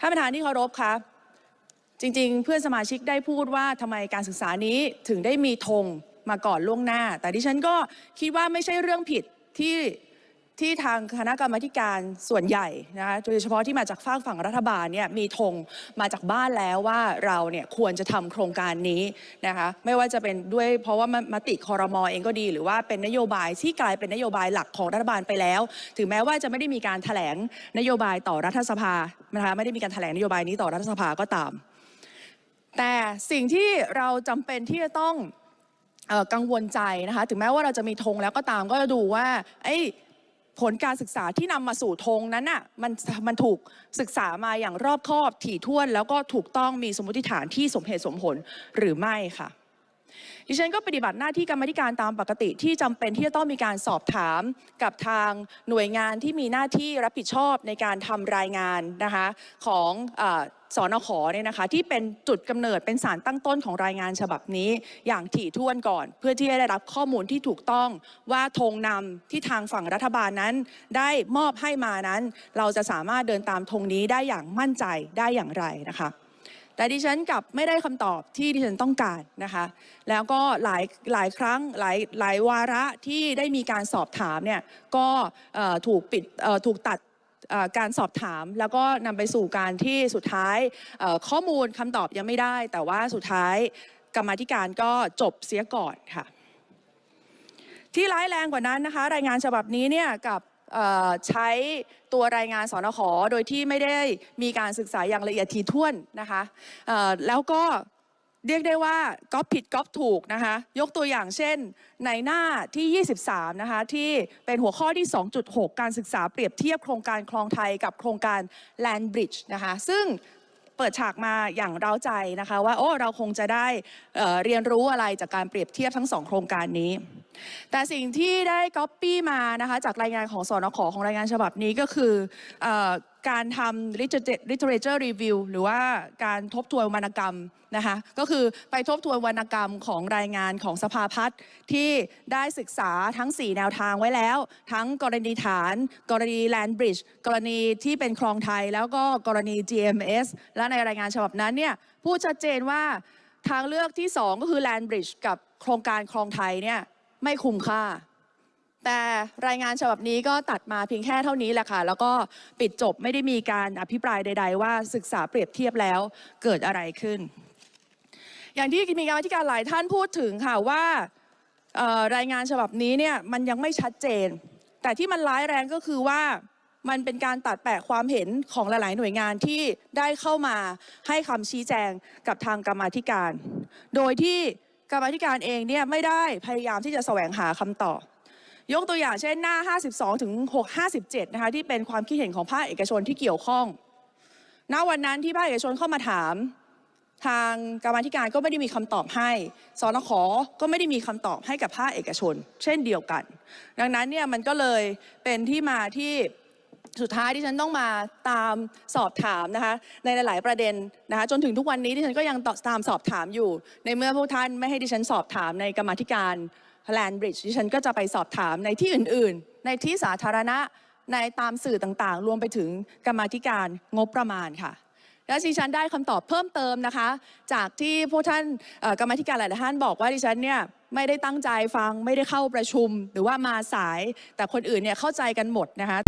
ท่านประธานที่เคารพคะจริง ๆ เพื่อนสมาชิกได้พูดว่าทำไมการศึกษานี้ถึงได้มีธงมาก่อนล่วงหน้า แต่ดิฉันก็คิดว่าไม่ใช่เรื่องผิดที่ ที่ทางคณะกรรมาธิการส่วนใหญ่นะคะโดยเฉพาะที่มาจากฝากฝั่งรัฐบาลเนี่ยมีธงมาจากบ้านแล้วว่าเราเนี่ยควรจะทำโครงการนี้นะคะไม่ว่าจะเป็นด้วยเพราะว่ามติคอรมอเองก็ดี หรือว่าเป็นนโยบายที่กลายเป็นนโยบายหลักของรัฐบาลไปแล้ว ถึงแม้ว่าจะไม่ได้มีการแถลงนโยบายต่อรัฐสภานะคะไม่ได้มีการแถลงนโยบายนี้ต่อรัฐสภาก็ตาม แต่สิ่งที่เราจำเป็นที่จะต้องออกังวลใจนะคะถึงแม้ว่าเราจะมีธงแล้วก็ตามก็จะดูว่าไอ้ ผลการศึกษาที่นำมาสู่ธงนั้นน่ะมันมันถูกศึกษามาอย่างรอบคอบถี่ถ้วน แล้วก็ถูกต้องมีสมมติฐานที่สมเหตุสมผลหรือไม่ค่ะ ดิฉันก็ปฏิบัติหน้าที่กรรมธิการตามปกติที่จำเป็นที่จะต้องมีการสอบถามกับทางหน่วยงานที่มีหน้าที่รับผิดชอบในการทำรายงานนะคะของอสอนขเนี่ยนะคะที่เป็นจุดกำเนิดเป็นสารตั้งต้นของรายงานฉบับนี้อย่างถี่ถ้วนก่อน เพื่อที่จะได้รับข้อมูลที่ถูกต้องว่าธงนำที่ทางฝั่งรัฐบาลนั้น ได้มอบให้มานั้น เราจะสามารถเดินตามธงนี้ได้อย่างมั่นใจได้อย่างไรนะคะ แต่ดิฉันกลับไม่ได้คำตอบที่ดิฉันต้องการนะคะ แล้วก็หลายหลายครั้งหลายหลายวาระที่ได้มีการสอบถามเนี่ยก็ถูกปิดถูกตัดการสอบถามแล้วก็นำไปสู่การที่สุดท้ายข้อมูลคำตอบยังไม่ได้ แต่ว่าสุดท้ายกรรมธิการก็จบเสียก่อนค่ะที่ร้ายแรงกว่านั้นนะคะ รายงานฉบับนี้เนี่ยกับ ใช้ตัวรายงานสนขโดยที่ไม่ได้มีการศึกษาอย่างละเอียดถี่ถ้วนนะคะแล้วก็เรียกได้ว่าก๊อปผิดก๊อปถูกนะคะ ยกตัวอย่างเช่น ในหน้าที่ 23 นะคะ ที่เป็นหัวข้อที่ 2.6 การศึกษาเปรียบเทียบโครงการคลองไทยกับโครงการ Land Bridge นะคะ ซึ่ง เปิดฉากมาอย่างเร้าใจนะคะ ว่าโอ้เราคงจะได้เอ่อเรียนรู้อะไรจากการเปรียบเทียบทั้งสองโครงการนี้ แต่สิ่งที่ได้ก๊อปปี้มานะคะจากรายงานของสอนขของรายงานฉบับนี้ก็คืออ การทำ literature review หรือว่าการทบทวนวรรณกรรมนะคะก็คือไปทบทวนวรรณกรรมของรายงานของสภาพัฒน์ที่ได้ศึกษาทั้ง 4 แนวทางไว้แล้ว ทั้งกรณีฐาน กรณี land bridge กรณีที่เป็นคลองไทย แล้วก็กรณี GMS และในรายงานฉบับนั้นเนี่ยพูดชัดเจนว่าทางเลือกที่ 2 ก็คือ land bridge กับโครงการคลองไทยเนี่ยไม่คุ้มค่า แต่รายงานฉบับนี้ก็ตัดมาเพียงแค่เท่านี้แหละค่ะ แล้วก็ปิดจบไม่ได้มีการอภิปรายใด ๆ ว่าศึกษาเปรียบเทียบแล้วเกิดอะไรขึ้น อย่างที่มีการอธิการหลายท่านพูดถึงค่ะว่ารายงานฉบับนี้เนี่ยมันยังไม่ชัดเจน แต่ที่มันร้ายแรงก็คือว่ามันเป็นการตัดแปะความเห็นของหลาย ๆ หน่วยงานที่ได้เข้ามาให้คำชี้แจงกับทางกรรมาธิการ โดยที่กรรมาธิการเองเนี่ยไม่ได้พยายามที่จะแสวงหาคำตอบ ยกตัวอย่างเช่นหน้า 52 ถึง 6 57 นะคะที่เป็นความคิดเห็นของภาคเอกชนที่เกี่ยวข้อง ณ วันนั้นที่ภาคเอกชนเข้ามาถาม ทางกรรมธิการก็ไม่ได้มีคำตอบให้ สนขก็ไม่ได้มีคำตอบให้กับภาคเอกชน เช่นเดียวกัน ดังนั้นเนี่ยมันก็เลยเป็นที่มาที่สุดท้ายที่ฉันต้องมาตามสอบถามนะคะในหลาย ๆ ประเด็นนะคะจนถึงทุกวันนี้ที่ฉันก็ยังตามสอบถามอยู่ ในเมื่อพวกท่านไม่ให้ดิฉันสอบถามในกรรมธิการ แลนบริดจ์ดิฉันก็จะไปสอบถามในที่อื่น ๆ ในที่สาธารณะในตามสื่อต่างๆ รวมไปถึงกรรมธิการงบประมาณค่ะ และดิฉันได้คำตอบเพิ่มเติมนะคะ จากที่พวกท่านกรรมธิการหลายท่านบอกว่าดิฉันเนี่ยไม่ได้ตั้งใจฟังไม่ได้เข้าประชุม หรือว่ามาสาย แต่คนอื่นเนี่ยเข้าใจกันหมดนะคะ